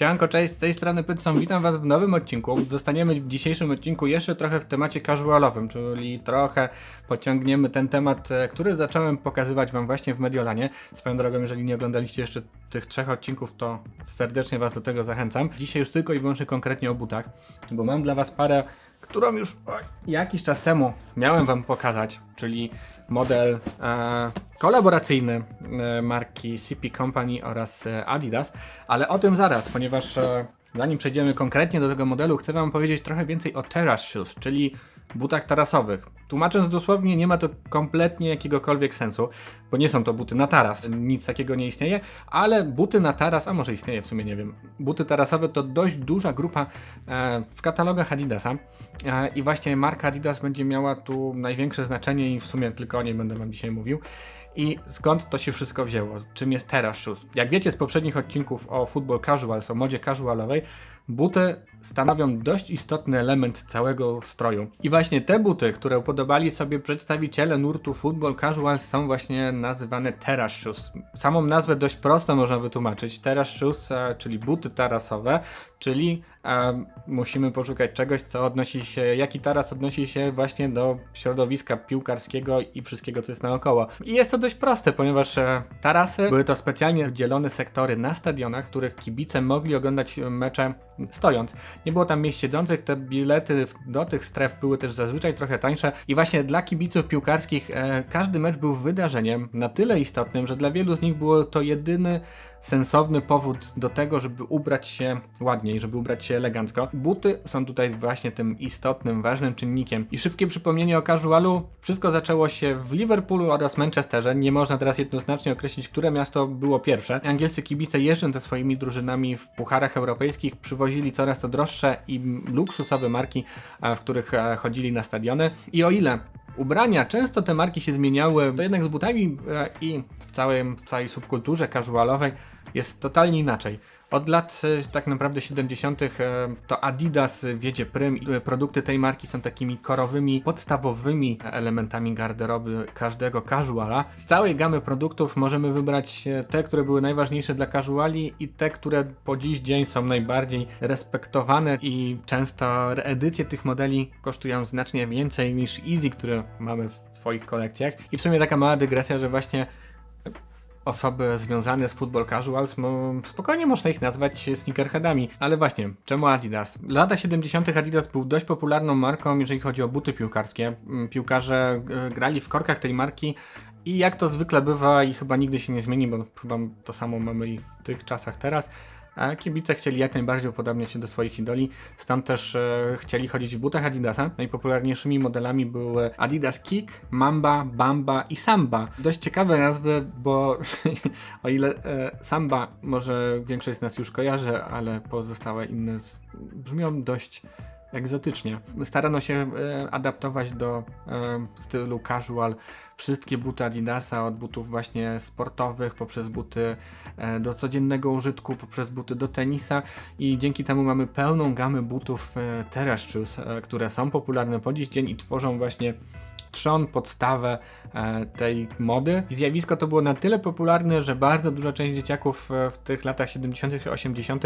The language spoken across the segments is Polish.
Siemanko, cześć, z tej strony Pytson, witam was w nowym odcinku. Zostaniemy w dzisiejszym odcinku jeszcze trochę w temacie casualowym, czyli trochę pociągniemy ten temat, e, który zacząłem pokazywać wam właśnie w Mediolanie. Swoją drogą, jeżeli nie oglądaliście jeszcze tych trzech odcinków, to serdecznie was do tego zachęcam. Dzisiaj już tylko i wyłącznie konkretnie o butach, bo mam dla was parę, którą już jakiś czas temu miałem wam pokazać, czyli model e, kolaboracyjny e, marki CP Company oraz e, Adidas, ale o tym zaraz, ponieważ e, zanim przejdziemy konkretnie do tego modelu, chcę Wam powiedzieć trochę więcej o terrace shoes, czyli butach tarasowych. Tłumacząc dosłownie, nie ma to kompletnie jakiegokolwiek sensu, bo nie są to buty na taras, nic takiego nie istnieje, ale buty na taras, a może istnieje w sumie, nie wiem. Buty tarasowe to dość duża grupa e, w katalogach Adidasa e, i właśnie marka Adidas będzie miała tu największe znaczenie i w sumie tylko o niej będę Wam dzisiaj mówił. I skąd to się wszystko wzięło? Czym jest terrace shoes? Jak wiecie z poprzednich odcinków o football casuals, o modzie casualowej, buty stanowią dość istotny element całego stroju. I właśnie te buty, które upodobali sobie przedstawiciele nurtu football casuals są właśnie nazywane terrace shoes. Samą nazwę dość prosto można wytłumaczyć. Terrace shoes, e, czyli buty tarasowe, czyli e, musimy poszukać czegoś, co odnosi się, jaki taras odnosi się właśnie do środowiska piłkarskiego i wszystkiego, co jest naokoło. I jest to dość proste, ponieważ e, tarasy były to specjalnie oddzielone sektory na stadionach, których kibice mogli oglądać e, mecze stojąc. Nie było tam miejsc siedzących, te bilety do tych stref były też zazwyczaj trochę tańsze i właśnie dla kibiców piłkarskich e, każdy mecz był wydarzeniem na tyle istotnym, że dla wielu z nich było to jedyny sensowny powód do tego, żeby ubrać się ładniej, żeby ubrać się elegancko. Buty są tutaj właśnie tym istotnym, ważnym czynnikiem. I szybkie przypomnienie o casualu. Wszystko zaczęło się w Liverpoolu oraz Manchesterze. Nie można teraz jednoznacznie określić, które miasto było pierwsze. Angielscy kibice jeżdżąc ze swoimi drużynami w pucharach europejskich przywozili coraz to droższe i luksusowe marki, e, w których e, chodzili na stadiony. I o ile Ubrania, często te marki się zmieniały, to jednak z butami e, i w, całym, w całej subkulturze casualowej jest totalnie inaczej. Od lat e, tak naprawdę 70. e, to Adidas wiedzie prym i produkty tej marki są takimi korowymi, podstawowymi elementami garderoby każdego casuala. Z całej gamy produktów możemy wybrać e, te, które były najważniejsze dla casuali i te, które po dziś dzień są najbardziej respektowane i często reedycje tych modeli kosztują znacznie więcej niż Easy, które mamy w swoich kolekcjach. I w sumie taka mała dygresja, że właśnie osoby związane z football casuals, spokojnie można ich nazwać sneakerheadami. Ale właśnie, czemu Adidas? W latach 70. Adidas był dość popularną marką, jeżeli chodzi o buty piłkarskie. Piłkarze e, grali w korkach tej marki i jak to zwykle bywa i chyba nigdy się nie zmieni, bo chyba to samo mamy i w tych czasach teraz, a kibice chcieli jak najbardziej upodobniać się do swoich idoli, stąd też e, chcieli chodzić w butach Adidasa. Najpopularniejszymi modelami były Adidas Kick, Mamba, Bamba i Samba. Dość ciekawe nazwy, bo o ile e, Samba może większość z nas już kojarzy, ale pozostałe inne brzmią dość egzotycznie. Starano się e, adaptować do e, stylu casual wszystkie buty Adidasa, od butów właśnie sportowych, poprzez buty e, do codziennego użytku, poprzez buty do tenisa i dzięki temu mamy pełną gamę butów e, które są popularne po dziś dzień i tworzą właśnie trzon, podstawę e, tej mody. I zjawisko to było na tyle popularne, że bardzo duża część dzieciaków e, w tych latach 70. i 80.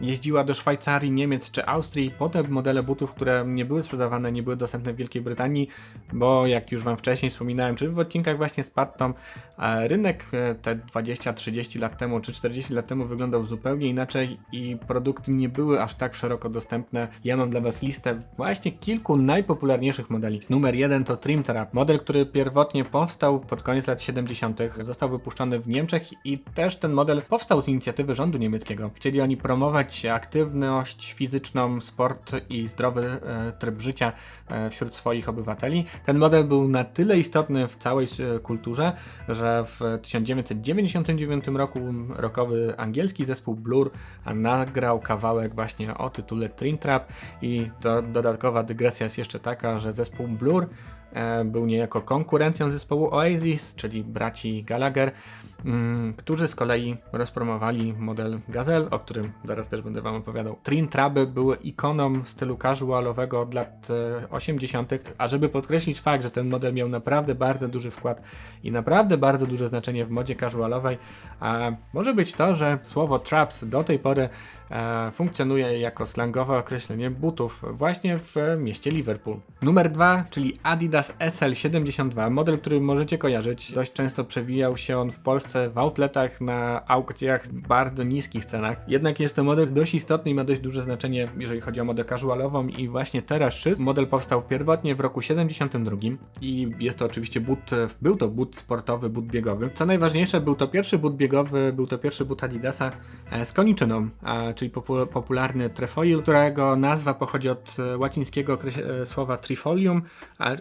jeździła do Szwajcarii, Niemiec czy Austrii po te modele butów, które nie były sprzedawane, nie były dostępne w Wielkiej Brytanii, bo jak już Wam wcześniej wspominałem, czy w odcinkach właśnie z Pattą, e, rynek te 20-30 lat temu, czy 40 lat temu wyglądał zupełnie inaczej i produkty nie były aż tak szeroko dostępne. Ja mam dla Was listę właśnie kilku najpopularniejszych modeli. Numer jeden to Trim Trap, model, który pierwotnie powstał pod koniec lat 70., został wypuszczony w Niemczech i też ten model powstał z inicjatywy rządu niemieckiego. Chcieli oni promować aktywność fizyczną, sport i zdrowy e, tryb życia e, wśród swoich obywateli. Ten model był na tyle istotny w całej e, kulturze, że w 1999 roku rokowy angielski zespół Blur nagrał kawałek właśnie o tytule Trim Trap i to dodatkowa dygresja jest jeszcze taka, że zespół Blur był niejako konkurencją zespołu Oasis, czyli braci Gallagher, mm, którzy z kolei rozpromowali model Gazelle, o którym zaraz też będę Wam opowiadał. Trim Traby były ikoną stylu casualowego od lat e, 80., a żeby podkreślić fakt, że ten model miał naprawdę bardzo duży wkład i naprawdę bardzo duże znaczenie w modzie casualowej, może być to, że słowo traps do tej pory e, funkcjonuje jako slangowe określenie butów właśnie w mieście Liverpool. Numer dwa, czyli Adidas SL72, model, który możecie kojarzyć. Dość często przewijał się on w Polsce w outletach na aukcjach w bardzo niskich cenach. Jednak jest to model dość istotny i ma dość duże znaczenie, jeżeli chodzi o modę casualową i właśnie teraz szyz. Model powstał pierwotnie w roku 72 i jest to oczywiście but, był to but sportowy, but biegowy. Co najważniejsze, był to pierwszy but biegowy, był to pierwszy but Adidasa e, z koniczyną, czyli popu popularny trefoil, którego nazwa pochodzi od e, łacińskiego e, słowa trifolium,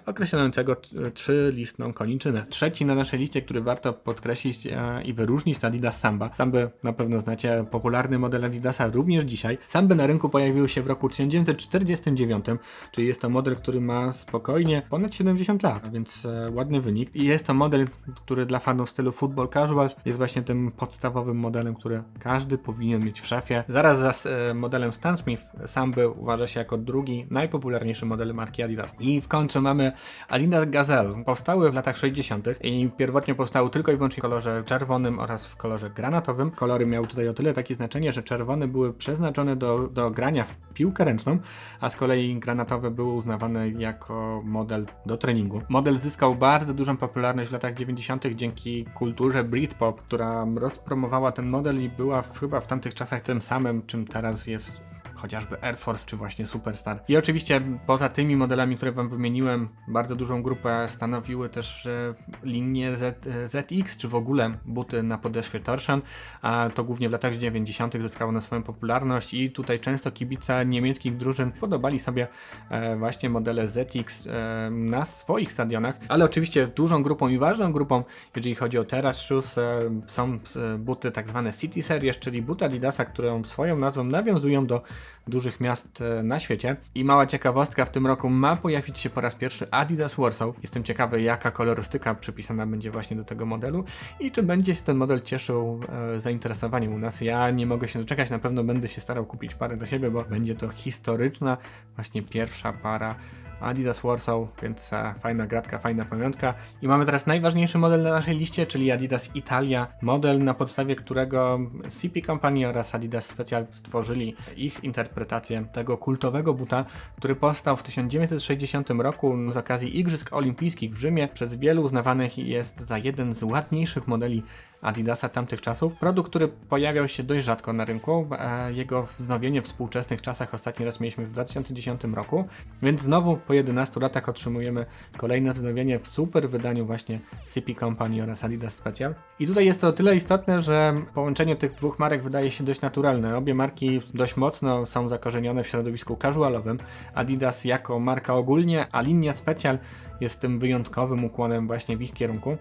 określającego trzylistną koniczynę. Trzeci na naszej liście, który warto podkreślić e, i wyróżnić, to Adidas Samba. Samby na pewno znacie popularny model Adidasa również dzisiaj. Samby na rynku pojawiły się w roku 1949, czyli jest to model, który ma spokojnie ponad 70 lat, więc e, ładny wynik. I jest to model, który dla fanów stylu football casual jest właśnie tym podstawowym modelem, który każdy powinien mieć w szafie. Zaraz za e, modelem Stan Smith Samby uważa się jako drugi najpopularniejszy model marki Adidas. I w końcu mamy Adidas Gazelle. Powstały w latach 60. i pierwotnie powstały tylko i wyłącznie w kolorze czerwonym oraz w kolorze granatowym. Kolory miały tutaj o tyle takie znaczenie, że czerwone były przeznaczone do, do grania w piłkę ręczną, a z kolei granatowe były uznawane jako model do treningu. Model zyskał bardzo dużą popularność w latach 90. dzięki kulturze Britpop, która rozpromowała ten model i była chyba w tamtych czasach tym samym, czym teraz jest chociażby Air Force czy właśnie Superstar. I oczywiście poza tymi modelami, które Wam wymieniłem, bardzo dużą grupę stanowiły też linie Z, ZX, czy w ogóle buty na podeszwie torsion, a to głównie w latach 90. zyskało na swoją popularność i tutaj często kibice niemieckich drużyn podobali sobie e, właśnie modele ZX e, na swoich stadionach, ale oczywiście dużą grupą i ważną grupą, jeżeli chodzi o teraz shoes, e, są buty tak zwane City Series, czyli buty Adidasa, które swoją nazwą nawiązują do dużych miast e, na świecie. I mała ciekawostka, w tym roku ma pojawić się po raz pierwszy Adidas Warsaw. Jestem ciekawy, jaka kolorystyka przypisana będzie właśnie do tego modelu i czy będzie się ten model cieszył e, zainteresowaniem u nas. Ja nie mogę się doczekać, na pewno będę się starał kupić parę do siebie, bo będzie to historyczna, właśnie pierwsza para Adidas Warsaw, więc e, fajna gratka, fajna pamiątka. I mamy teraz najważniejszy model na naszej liście, czyli Adidas Italia. Model, na podstawie którego CP Company oraz Adidas Special stworzyli ich interpretację tego kultowego buta, który powstał w 1960 roku z okazji Igrzysk Olimpijskich w Rzymie. Przez wielu uznawany jest za jeden z ładniejszych modeli Adidasa tamtych czasów. Produkt, który pojawiał się dość rzadko na rynku. E, jego wznowienie w współczesnych czasach ostatni raz mieliśmy w 2010 roku, więc znowu po 11 latach otrzymujemy kolejne wznowienie w super wydaniu właśnie CP Company oraz Adidas Special. I tutaj jest to o tyle istotne, że połączenie tych dwóch marek wydaje się dość naturalne. Obie marki dość mocno są zakorzenione w środowisku casualowym. Adidas jako marka ogólnie, a linia Special jest tym wyjątkowym ukłonem właśnie w ich kierunku,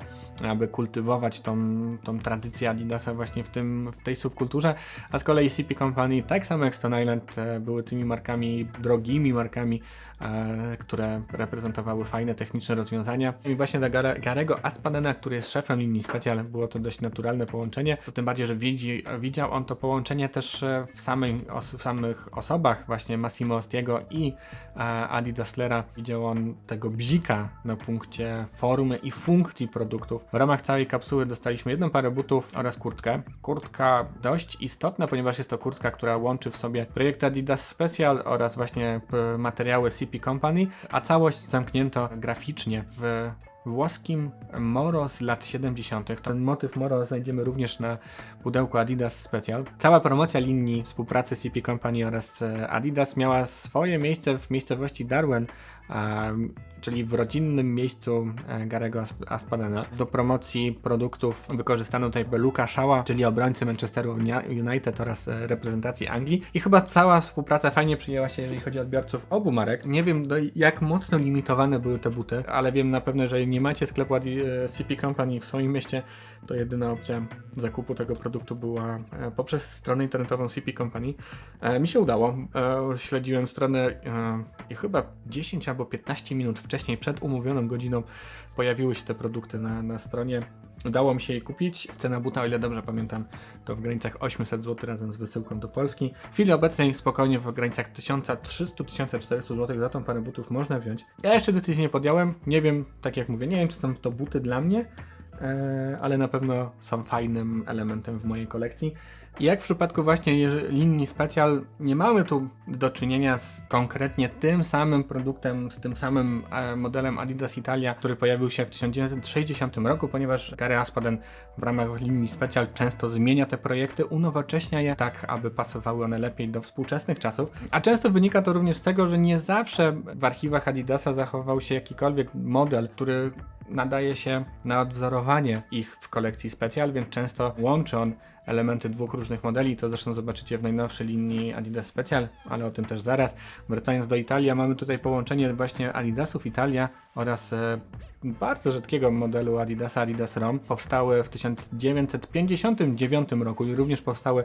aby kultywować tą, tą tradycję Adidasa właśnie w, tym, w tej subkulturze, a z kolei CP Company, tak samo jak Stone Island, e, były tymi markami, drogimi markami, e, które reprezentowały fajne techniczne rozwiązania. I właśnie dla Garego Aspadena, który jest szefem linii Special, było to dość naturalne połączenie, to tym bardziej, że widzi, widział on to połączenie też e, w, samej, w samych osobach właśnie Massimo Ostiego i Adi Dasslera. Widział on tego bzika na punkcie formy i funkcji produktów. W ramach całej kapsuły dostaliśmy jedną parę butów oraz kurtkę. Kurtka dość istotna, ponieważ jest to kurtka, która łączy w sobie projekt Adidas Special oraz właśnie materiały CP Company, a całość zamknięto graficznie w włoskim Moro z lat 70. Ten motyw Moro znajdziemy również na pudełku Adidas Special. Cała promocja linii współpracy CP Company oraz e, Adidas miała swoje miejsce w miejscowości Darwen czyli w rodzinnym miejscu e, Garego Aspadena. Do promocji produktów wykorzystano tutaj Beluka Shała, czyli obrońcy Manchesteru United oraz e, reprezentacji Anglii. I chyba cała współpraca fajnie przyjęła się, jeżeli chodzi o odbiorców obu marek. Nie wiem, jak mocno limitowane były te buty, ale wiem na pewno, że nie macie sklepu e, CP Company w swoim mieście, to jedyna opcja zakupu tego produktu była poprzez stronę internetową CP Company. Mi się udało. Śledziłem stronę i chyba 10 albo 15 minut wcześniej, przed umówioną godziną, pojawiły się te produkty na, na stronie. Udało mi się je kupić. Cena buta, o ile dobrze pamiętam, to w granicach 800 zł razem z wysyłką do Polski. W chwili obecnej spokojnie w granicach 1300-1400 zł za tą parę butów można wziąć. Ja jeszcze decyzji nie podjąłem. Nie wiem, tak jak mówię, nie wiem, czy są to buty dla mnie, e, ale na pewno są fajnym elementem w mojej kolekcji. Jak w przypadku właśnie linii Special, nie mamy tu do czynienia z konkretnie tym samym produktem, z tym samym e, modelem Adidas Italia, który pojawił się w 1960 roku, ponieważ Gary Aspaden w ramach linii Special często zmienia te projekty, unowocześnia je tak, aby pasowały one lepiej do współczesnych czasów. A często wynika to również z tego, że nie zawsze w archiwach Adidasa zachował się jakikolwiek model, który nadaje się na odwzorowanie ich w kolekcji Special, więc często łączy on elementy dwóch różnych modeli. To zresztą zobaczycie w najnowszej linii Adidas Special, ale o tym też zaraz. Wracając do Italii, mamy tutaj połączenie właśnie Adidasów Italia oraz e, bardzo rzadkiego modelu Adidasa Adidas Rom. Powstały w 1959 roku i również powstały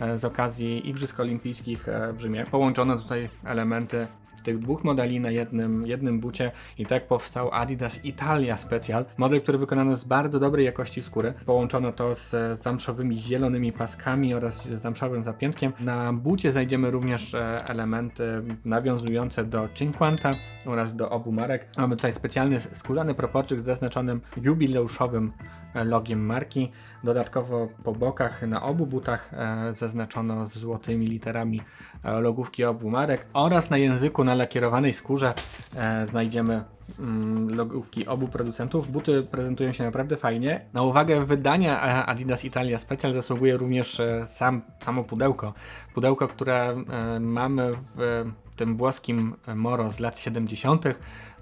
e, z okazji Igrzysk Olimpijskich e, w Rzymie. Połączono tutaj elementy tych dwóch modeli na jednym, jednym bucie i tak powstał Adidas Italia Special, model, który wykonano z bardzo dobrej jakości skóry. Połączono to z zamszowymi zielonymi paskami oraz z zamszowym zapiętkiem. Na bucie znajdziemy również e, elementy nawiązujące do Cinquanta oraz do obu marek. Mamy tutaj specjalny skórzany proporczyk z zaznaczonym jubileuszowym logiem marki. Dodatkowo po bokach na obu butach e, zaznaczono z złotymi literami e, logówki obu marek oraz na języku na lakierowanej skórze e, znajdziemy mm, logówki obu producentów. Buty prezentują się naprawdę fajnie. Na uwagę wydania Adidas Italia Special zasługuje również sam, samo pudełko. Pudełko, które mamy w tym włoskim Moro z lat 70.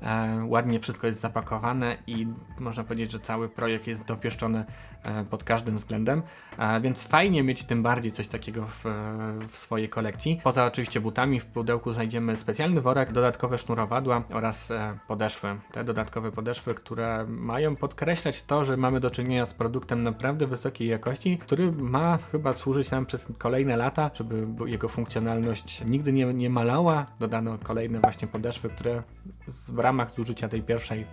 E, ładnie wszystko jest zapakowane i można powiedzieć, że cały projekt jest dopieszczony e, pod każdym względem, e, więc fajnie mieć tym bardziej coś takiego w, w swojej kolekcji. Poza oczywiście butami w pudełku znajdziemy specjalny worek, dodatkowe sznurowadła oraz podeszwy. Te dodatkowe podeszwy, które mają podkreślać to, że mamy do czynienia z produktem naprawdę wysokiej jakości, który ma chyba służyć nam przez kolejne lata, żeby jego funkcjonalność nigdy nie, nie malała. Dodano kolejne właśnie podeszwy, które w ramach zużycia tej pierwszej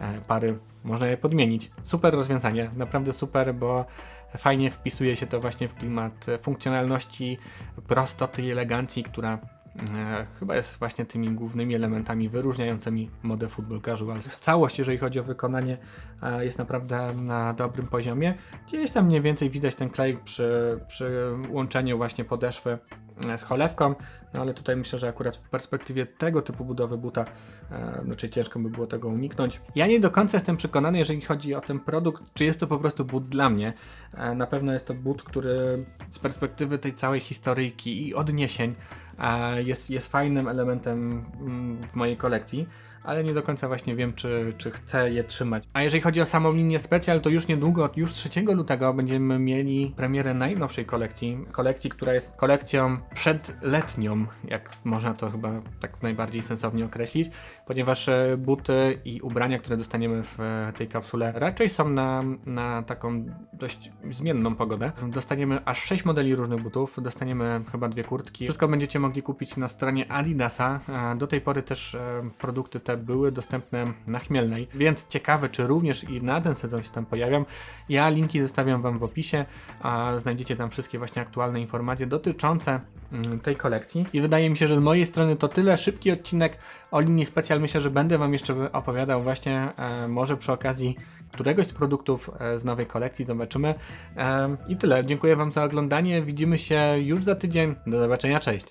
e, pary można je podmienić. Super rozwiązanie, naprawdę super, bo fajnie wpisuje się to właśnie w klimat funkcjonalności, prostoty i elegancji, która e, chyba jest właśnie tymi głównymi elementami wyróżniającymi modę football casual. Całość, jeżeli chodzi o wykonanie, e, jest naprawdę na dobrym poziomie. Gdzieś tam mniej więcej widać ten klej przy, przy łączeniu właśnie podeszwy z cholewką, no ale tutaj myślę, że akurat w perspektywie tego typu budowy buta e, raczej ciężko by było tego uniknąć. Ja nie do końca jestem przekonany, jeżeli chodzi o ten produkt, czy jest to po prostu but dla mnie. E, na pewno jest to but, który z perspektywy tej całej historyjki i odniesień e, jest, jest fajnym elementem mm, w mojej kolekcji, ale nie do końca właśnie wiem, czy, czy chcę je trzymać. A jeżeli chodzi o samą linię specjal, to już niedługo, już 3 lutego będziemy mieli premierę najnowszej kolekcji. Kolekcji, która jest kolekcją przedletnią, jak można to chyba tak najbardziej sensownie określić, ponieważ e, buty i ubrania, które dostaniemy w e, tej kapsule, raczej są na, na taką dość zmienną pogodę. Dostaniemy aż 6 modeli różnych butów, dostaniemy chyba dwie kurtki. Wszystko będziecie mogli kupić na stronie Adidasa. E, Do tej pory też produkty te były dostępne na Chmielnej, więc ciekawe, czy również i na ten sezon się tam pojawią. Ja linki zostawiam Wam w opisie, a znajdziecie tam wszystkie właśnie aktualne informacje dotyczące mm, tej kolekcji. I wydaje mi się, że z mojej strony to tyle. Szybki odcinek o linii specjal. Myślę, że będę Wam jeszcze opowiadał właśnie e, może przy okazji któregoś z produktów e, z nowej kolekcji. Zobaczymy. E, I tyle. Dziękuję Wam za oglądanie. Widzimy się już za tydzień. Do zobaczenia. Cześć.